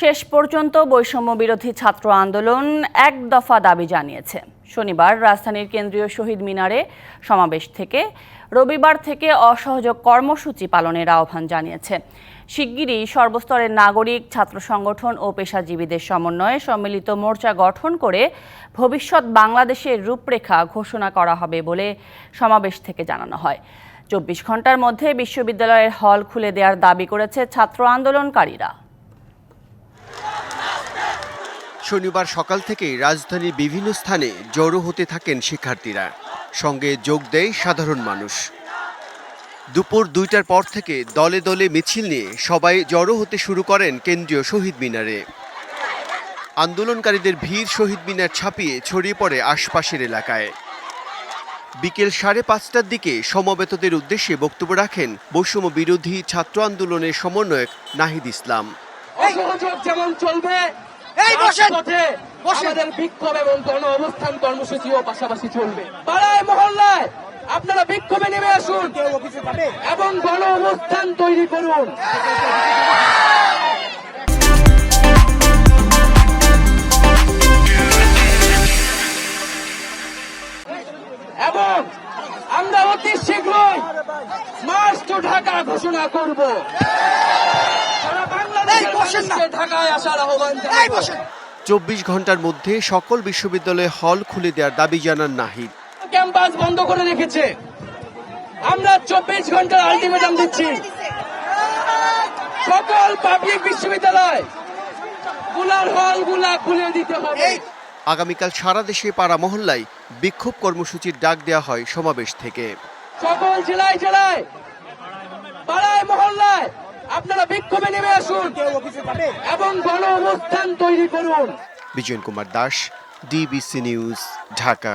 শেষ পর্যন্ত বৈষম্য বিরোধী ছাত্র আন্দোলন এক দফা দাবি জানিয়েছে। শনিবার রাজধানীর কেন্দ্রীয় শহীদ মিনারে সমাবেশ থেকে রবিবার থেকে অসহযোগ কর্মসূচি পালনের আহ্বান জানিয়েছে। শিগগিরই সর্বস্তরের নাগরিক, ছাত্র সংগঠন ও পেশাজীবীদের সমন্বয়ে সম্মিলিত মোর্চা গঠন করে ভবিষ্যৎ বাংলাদেশের রূপরেখা ঘোষণা করা হবে বলে সমাবেশ থেকে জানানো হয়। চব্বিশ ঘণ্টার মধ্যে বিশ্ববিদ্যালয়ের হল খুলে দেওয়ার দাবি করেছে ছাত্র আন্দোলনকারীরা। শনিবার সকাল থেকেই রাজধানীর বিভিন্ন স্থানে জড়ো হতে থাকেন শিক্ষার্থীরা। সঙ্গে যোগ দেয় সাধারণ মানুষ। দুপুর দুইটার পর থেকে দলে দলে মিছিল নিয়ে সবাই জড়ো হতে শুরু করেন কেন্দ্রীয় শহীদ মিনারে। আন্দোলনকারীদের ভিড় শহীদ মিনার ছাপিয়ে ছড়িয়ে পড়ে আশপাশের এলাকায়। বিকেল সাড়ে পাঁচটার দিকে সমবেতদের উদ্দেশ্যে বক্তব্য রাখেন বৈষম্য বিরোধী ছাত্র আন্দোলনের সমন্বয়ক নাহিদ ইসলাম। যেমন চলবে এই বসেন! বসেন! আমাদের বিক্ষোভ এবং গণ অবস্থান কর্মসূচিও পাশাপাশি চলবে পাড়ায় মহল্লায় আপনারা বিক্ষোভে নেমে আসুন এবং গণ অবস্থান তৈরি করুন এবং আমরা অতি শীঘ্রই মার্চ টু ঢাকা ঘোষণা করব সারা বাংলাদেশের এই বসেন না! মানুষকে ঢাকায় আসার আহ্বান চব্বিশ ঘণ্টার মধ্যে সকল বিশ্ববিদ্যালয়ে হল খুলে দেওয়ার দাবি জানান নাহিদ। ক্যাম্পাস বন্ধ করে রেখেছে। আমরা চব্বিশ ঘণ্টার আলটিমেটাম দিচ্ছি। সকল পাবলিক বিশ্ববিদ্যালয়গুলার হলগুলা খুলে দিতে হবে। আগামীকাল সারা দেশে পাড়া মহল্লায় বিক্ষোভ কর্মসূচির ডাক দেওয়া হয় সমাবেশ থেকে। সকল জেলায় জেলায় পাড়ায় মহল্লায় আপনারা বিক্ষোভে নেমে আসুন এবং গণ অবস্থান তৈরি করুন। Bijoyan Kumar Das DBC news Dhaka.